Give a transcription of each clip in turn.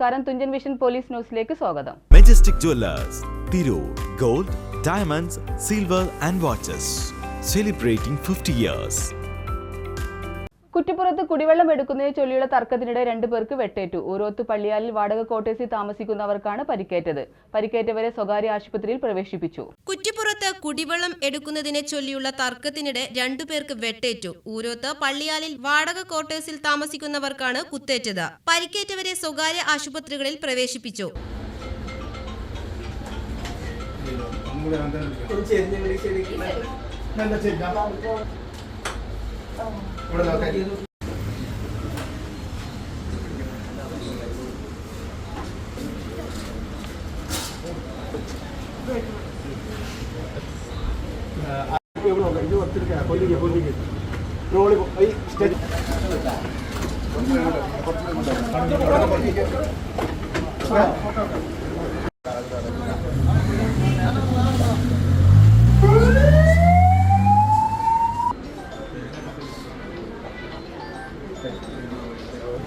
നമസ്കാരം. Thunchan vision police ന്യൂസിലേക്ക് സ്വാഗതം. Majestic jewellers Tirur gold diamonds silver and watches celebrating fifty years കുറ്റിപ്പുറത്ത് കുടിവെള്ളം എടുക്കുന്നതിനെ ചൊല്ലിയുള്ള തർക്കത്തിനിടെ രണ്ടുപേർക്ക് വെട്ടേറ്റു. ഓരോത്ത് പള്ളിയാലിൽ വാടക കോട്ടേഴ്സിൽ താമസിക്കുന്നവർക്കാണ് പരിക്കേറ്റത്. പരിക്കേറ്റവരെ സ്വകാര്യ ആശുപത്രിയിൽ പ്രവേശിപ്പിച്ചു. കുറ്റിപ്പുറത്ത് കുടിവെള്ളം എടുക്കുന്നതിനെ ചൊല്ലിയുള്ള തർക്കത്തിനിടെ രണ്ടുപേർക്ക് വെട്ടേറ്റു. ഊരോത്ത് പള്ളിയാലിൽ വാടക കോട്ടേഴ്സിൽ താമസിക്കുന്നവർക്കാണ് കുത്തേറ്റത്. പരിക്കേറ്റവരെ സ്വകാര്യ ആശുപത്രികളിൽ പ്രവേശിപ്പിച്ചു. ഇവിടെ നോക്കാം ട്രോളി സ്റ്റേറ്റ്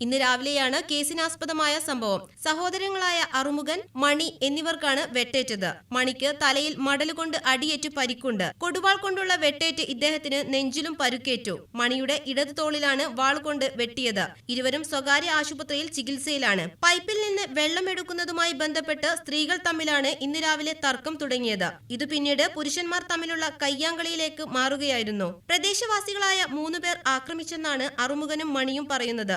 ഇന്ന് രാവിലെയാണ് കേസിനാസ്പദമായ സംഭവം. സഹോദരങ്ങളായ അറുമുഖൻ മണി എന്നിവർക്കാണ് വെട്ടേറ്റത്. മണിക്ക് തലയിൽ മടലുകൊണ്ട് അടിയേറ്റ് പരിക്കുണ്ട്. കൊടുവാൾ കൊണ്ടുള്ള വെട്ടേറ്റ് ഇദ്ദേഹത്തിന് നെഞ്ചിലും പരുക്കേറ്റു. മണിയുടെ ഇടതു തോളിലാണ് വാൾ കൊണ്ട് വെട്ടിയത്. ഇരുവരും സ്വകാര്യ ആശുപത്രിയിൽ ചികിത്സയിലാണ്. പൈപ്പിൽ നിന്ന് വെള്ളം എടുക്കുന്നതുമായി ബന്ധപ്പെട്ട് സ്ത്രീകൾ തമ്മിലാണ് ഇന്ന് രാവിലെ തർക്കം തുടങ്ങിയത്. ഇത് പിന്നീട് പുരുഷന്മാർ തമ്മിലുള്ള കയ്യാങ്കളിയിലേക്ക് മാറുകയായിരുന്നു. പ്രദേശവാസികളായ മൂന്നുപേർ ആക്രമിച്ചെന്നാണ് അറുമുഖനും മണിയും പറയുന്നത്.